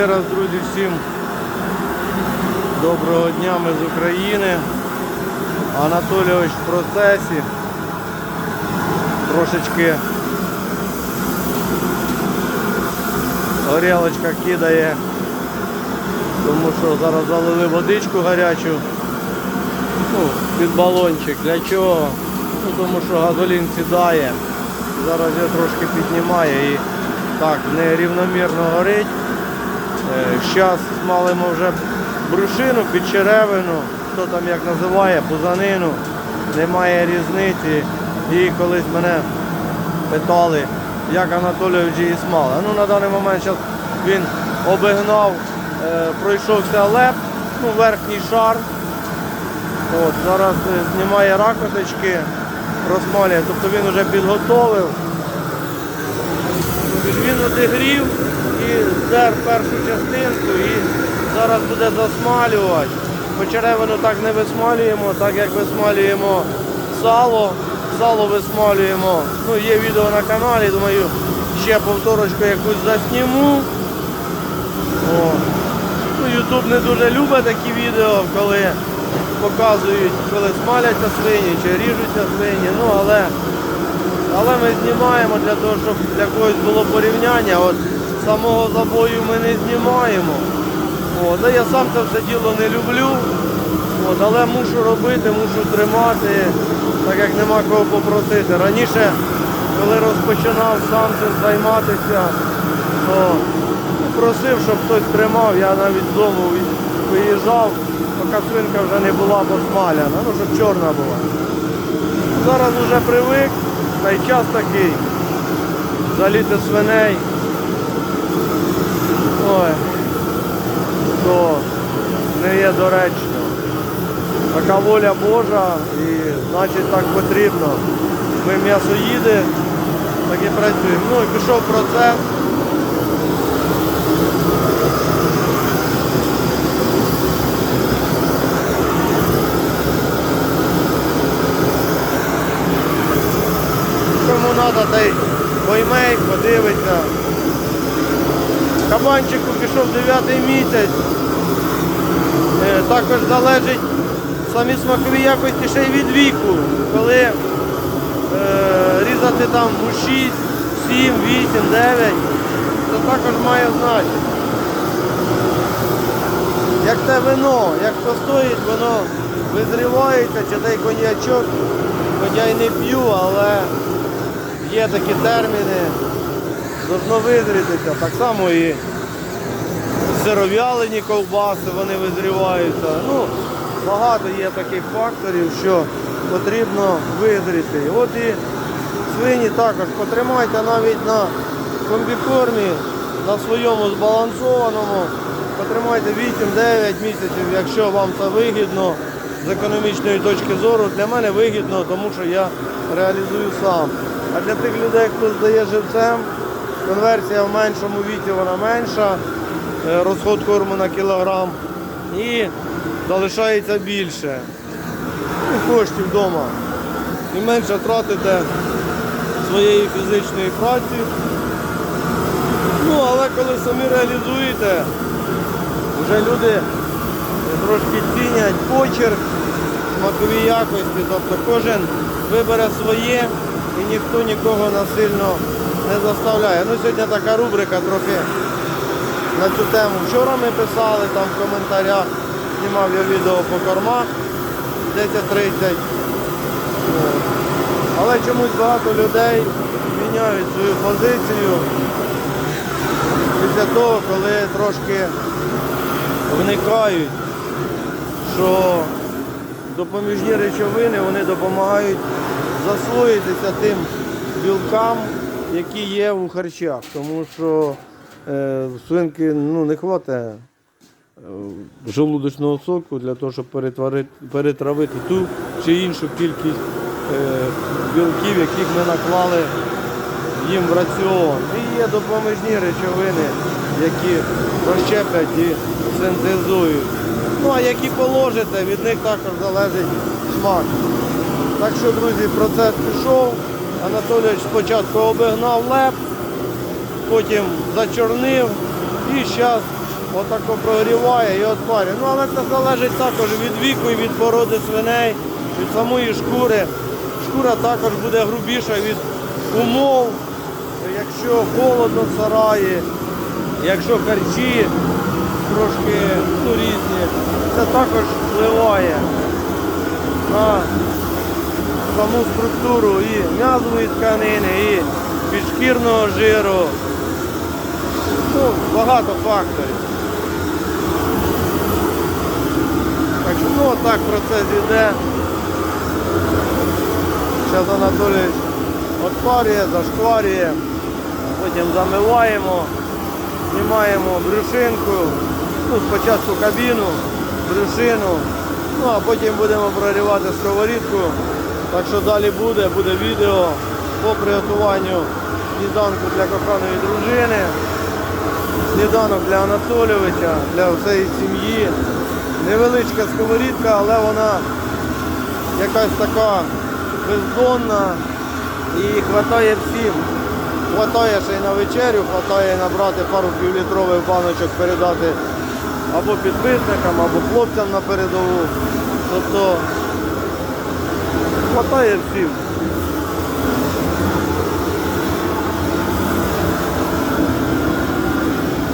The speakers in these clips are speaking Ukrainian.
Ще раз, друзі, всім доброго дня, ми з України. Анатолійович в процесі. Трошечки горілочка кидає, тому що зараз залили водичку гарячу. Ну, під балончик. Для чого? Ну, тому що газолін сідає. Зараз його трошки піднімає і так нерівномірно горить. Зараз смалимо вже брушину, підчеревину, хто там як називає, пузанину, немає різниці. І колись мене питали, як Анатолійович її смали. Ну, на даний момент зараз він обігнав, е, пройшовся леп, ну, верхній шар. От, зараз е, знімає ракоточки, розмалює, тобто він вже підготовив. Він одігрів здер першу частинку і зараз буде засмалювати. Почеревину так не висмалюємо, так як висмалюємо сало. Сало висмалюємо. Ну, є відео на каналі, думаю, ще повторочку якусь засніму. О. Ну, Ютуб не дуже любить такі відео, коли показують, коли смаляться свині чи ріжуться свині. Ну, але але ми знімаємо для того, щоб для когось було порівняння. От самого забою ми не знімаємо. От, але я сам це все діло не люблю. От, але мушу робити, мушу тримати, так як нема кого попросити. Раніше, коли розпочинав сам цим займатися, то ну, просив, щоб хтось тримав, я навіть з дому виїжджав, поки свинка вже не була посмаляна, ну щоб чорна була. Зараз вже привик, та час такий. Заліти свиней. Ой, то не є доречно. Така воля Божа і значить так потрібно. Ми м'ясоїди, так і працюємо. Ну і пішов процес. Кому треба, та й пойме, подивиться. Кабанчику пішов 9 місяць. Е, Також залежить самі смакові якості ще й від віку. Коли е, різати там у 6, 7, 8, 9, це також має значення. Як те вино, як постоїть, воно визрівається, чи той коньячок, хоча й не п'ю, але є такі терміни, должно визрітися. Так само і сиров'ялені ковбаси, вони визріваються. Ну, багато є таких факторів, що потрібно визріти. От і свині також потримайте навіть на комбікормі, на своєму збалансованому, потримайте 8-9 місяців, якщо вам це вигідно з економічної точки зору. Для мене вигідно, тому що я реалізую сам. А для тих людей, хто здає живцем, конверсія в меншому віці вона менша, е, розход корму на кілограм і залишається більше ну, коштів вдома. І менше тратите своєї фізичної праці. Ну, але коли самі реалізуєте, вже люди трошки цінять почерк, смакові якості, тобто кожен вибере своє і ніхто нікого насильно не заставляє. Ну, сьогодні така рубрика трохи на цю тему. Вчора ми писали там в коментарях, знімав я відео по кормах 10.30. От. Але чомусь багато людей міняють свою позицію після того, коли трошки вникають, що допоміжні речовини вони допомагають засвоїтися тим білкам, які є у харчах. Тому що е, свинки ну, не вистачає желудочного соку для того, щоб перетравити ту чи іншу кількість е, білків, яких ми наклали їм в раціон. І є допоміжні речовини, які розщеплять і синтезують. Ну а які положите, від них також залежить смак. Так що, друзі, процес пішов. Анатолійович спочатку обігнав леп, потім зачорнив і зараз отако прогріває і отварює. Ну, але це залежить також від віку і від породи свиней, від самої шкури. Шкура також буде грубіша від умов, якщо холодно в сараї, якщо харчі трошки ну, різні, це також впливає на саму структуру і м'язової тканини, і підшкірного жиру. Ну, багато факторів. Так що ну так процес йде. Зараз Анатолій отпарює, зашкварює, потім замиваємо, знімаємо брюшинку, ну спочатку кабіну, брюшину, ну а потім будемо прогрівати сковорідку. Так що далі буде, буде відео по приготуванню сніданку для коханої дружини, сніданок для Анатолійовича, для всієї сім'ї. Невеличка сковорідка, але вона якась така бездонна і хватає всім. Хватає ще й на вечерю, хватає набрати пару півлітрових баночок, передати або підписникам, або хлопцям на передову. Тобто хватає всім.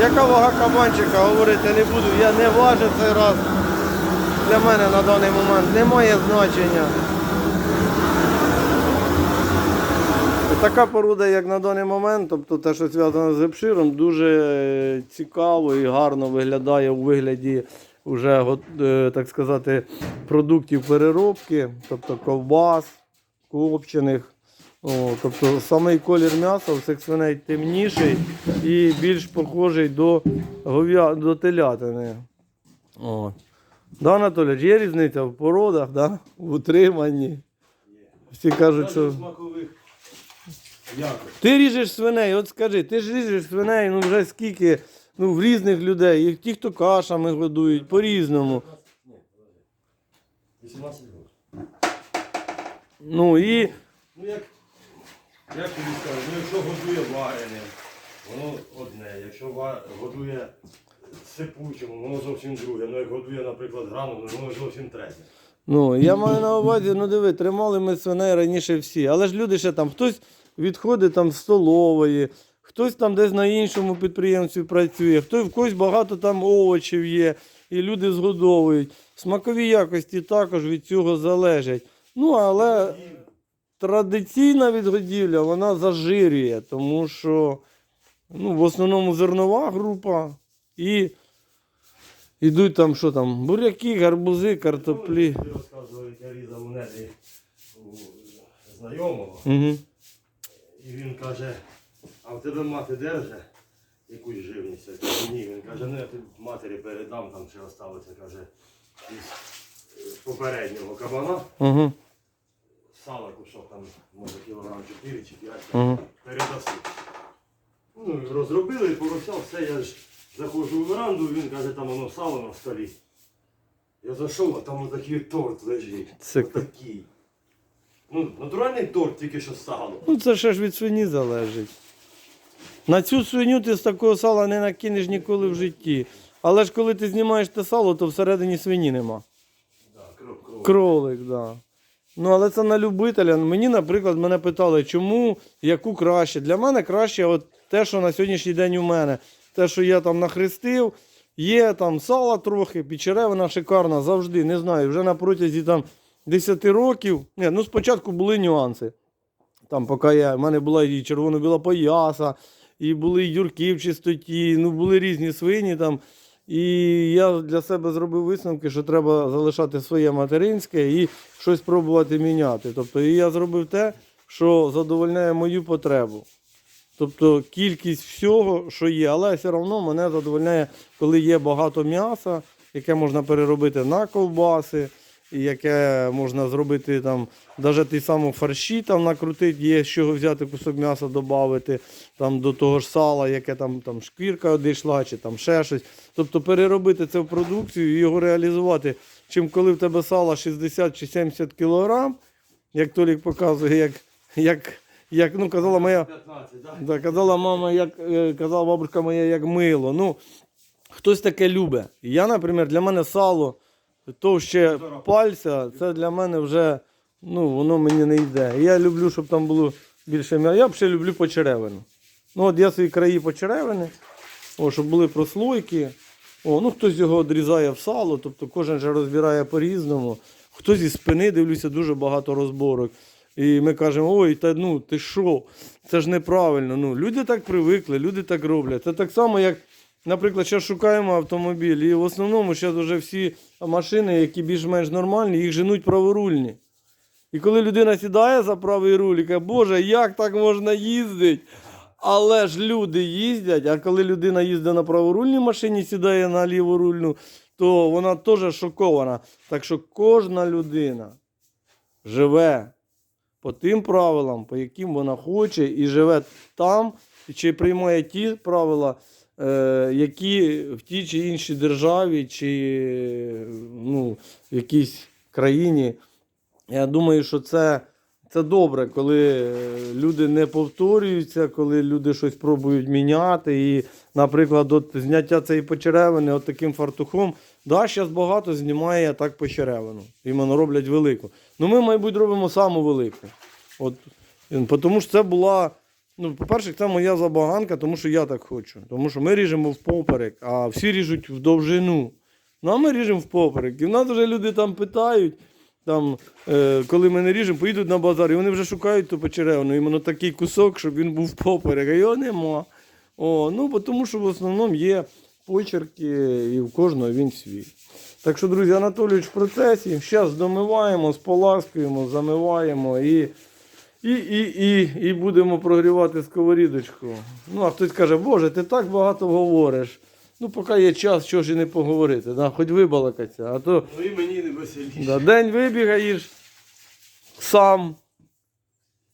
Яка вага кабанчика, говорити не буду, я не важив цей раз. Для мене на даний момент немає значення. Така порода, як на даний момент, тобто те, що зв'язано з епширом, дуже е, цікаво і гарно виглядає у вигляді вже, е, так сказати, продуктів переробки, тобто ковбас, копчених. О, тобто самий колір м'яса у цих свиней темніший і більш похожий до, говя... до телятини. О. Да, Анатолій, є різниця в породах, да? в утриманні. Всі кажуть, що. Ти ріжеш свиней, от скажи, ти ж ріжеш свиней, ну вже скільки, ну в різних людей, і ті, хто кашами годують, по-різному. 18 років. Ну і Ну як, як тобі скажу, ну якщо годує вареним, воно одне. Якщо ва- годує сипучим, воно зовсім друге. Ну як годує, наприклад, гранулом, воно зовсім третє. ну, я маю на увазі, ну диви, тримали ми свиней раніше всі. Але ж люди ще там, хтось відходить там з столової, хтось там десь на іншому підприємстві працює, хтось в когось багато там овочів є, і люди згодовують. Смакові якості також від цього залежать. Ну, але традиційна відгодівля вона зажирює, тому що ну, в основному зернова група і йдуть там що там, буряки, гарбузи, картоплі. Я різав у нетрі знайомого, Угу. і він каже, а в тебе мати держа якусь живність? Я кажу, ні. Він каже, ну я тобі матері передам, там ще осталося, каже, із е, попереднього кабана. Угу. сала кусок там, може кілограм 4 чи 5, Мгм. передаси. Ну, розробили, порося, все, я ж заходжу у веранду, він каже, там воно сало на столі. Я зайшов, а там отакий торт лежить. Це- Отакий. Ну, натуральний торт, тільки що сало. Ну це ще ж від свині залежить. На цю свиню ти з такого сала не накинеш ніколи в житті. Але ж коли ти знімаєш те сало, то всередині свині нема. Кролик, так. Да. Ну, але це на любителя. Мені, наприклад, мене питали, чому, яку краще. Для мене краще от те, що на сьогоднішній день у мене. Те, що я там нахрестив, є там сала трохи, печеревина шикарна завжди. Не знаю, вже на протязі там 10 років. Ні, ну спочатку були нюанси. Там, поки я, в мене була і червоно-біла пояса, і були юрки в чистоті, ну були різні свині там. І я для себе зробив висновки, що треба залишати своє материнське і щось пробувати міняти. Тобто, і я зробив те, що задовольняє мою потребу. Тобто кількість всього, що є, але все одно мене задовольняє, коли є багато м'яса, яке можна переробити на ковбаси, яке можна зробити там, навіть ті самі фарші там накрутити, є з чого взяти кусок м'яса, додати там до того ж сала, яке там, там шкірка одійшла, чи там ще щось. Тобто переробити це в продукцію і його реалізувати. Чим коли в тебе сало 60 чи 70 кілограм, як Толік показує, як, як, як ну, казала моя. 15, да? Да, казала мама, як е, казала бабушка моя, як мило. Ну, хтось таке любить. Я, наприклад, для мене сало, то ще пальця, це для мене вже, ну, воно мені не йде. Я люблю, щоб там було більше м'яса. Я ще люблю почеревину. Ну, от я свої краї почеревини, о, щоб були прослойки. О, ну хтось його відрізає в сало, тобто кожен же розбирає по-різному. Хтось із спини, дивлюся, дуже багато розборок. І ми кажемо, ой, та ну ти що? Це ж неправильно. Ну, люди так привикли, люди так роблять. Це так само, як, наприклад, зараз шукаємо автомобіль, і в основному зараз вже всі машини, які більш-менш нормальні, їх женуть праворульні. І коли людина сідає за правий руль і каже, Боже, як так можна їздити? Але ж люди їздять, а коли людина їздить на праворульній машині, сідає на ліворульну, то вона теж шокована. Так що кожна людина живе по тим правилам, по яким вона хоче, і живе там, чи приймає ті правила, які в тій чи іншій державі, чи ну, в якійсь країні. Я думаю, що це, це добре, коли е, люди не повторюються, коли люди щось пробують міняти. І, наприклад, от зняття цієї почеревини от таким фартухом. Да, зараз багато знімає так почеревину. Іменно роблять велику. Ну ми, мабуть, робимо саму велику. От, е, тому що це була. Ну, по-перше, це моя забаганка, тому що я так хочу. Тому що ми ріжемо впоперек, а всі ріжуть в довжину. Ну, а ми ріжемо впоперек. І в нас вже люди там питають, там, е, коли ми не ріжемо, поїдуть на базар, і вони вже шукають ту почеревину. Іменно такий кусок, щоб він був поперек, а його нема. О, ну, тому що в основному є почерки, і в кожного він свій. Так що, друзі, Анатолійович в процесі. Зараз домиваємо, споласкуємо, замиваємо і, і, і, і, і будемо прогрівати сковорідочку. Ну, а хтось каже, Боже, ти так багато говориш. Ну, поки є час, що ж і не поговорити, да? хоч вибалакатися. А то Ну і мені не веселіше. Да, день вибігаєш сам.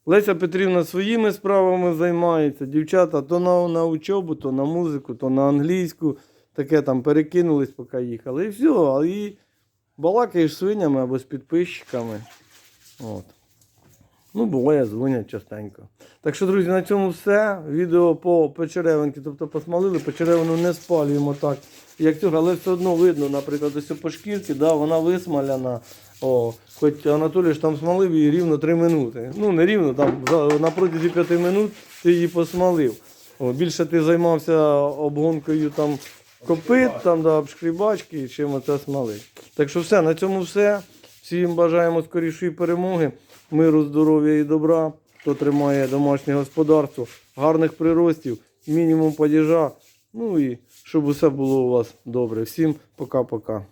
Леся Петрівна своїми справами займається. Дівчата то на, на учобу, то на музику, то на англійську. Таке там перекинулись, поки їхали. І все. І балакаєш свинями або з підписчиками. От. Ну, буває, дзвонять частенько. Так що, друзі, на цьому все. Відео по печеревинки, тобто посмалили, печеревину не спалюємо так, як цього, але все одно видно, наприклад, ось по шкірці, да, вона висмаляна. О, хоч Анатолій ж там смалив її рівно 3 минути. Ну, не рівно, там на протязі 5 минут ти її посмалив. О, більше ти займався обгонкою там копит, там, да, обшкрібачки, чим оце смалив. Так що все, на цьому все. Всім бажаємо скорішої перемоги, миру, здоров'я і добра. Хто тримає домашнє господарство, гарних приростів, мінімум падіжа. Ну і щоб усе було у вас добре. Всім пока-пока.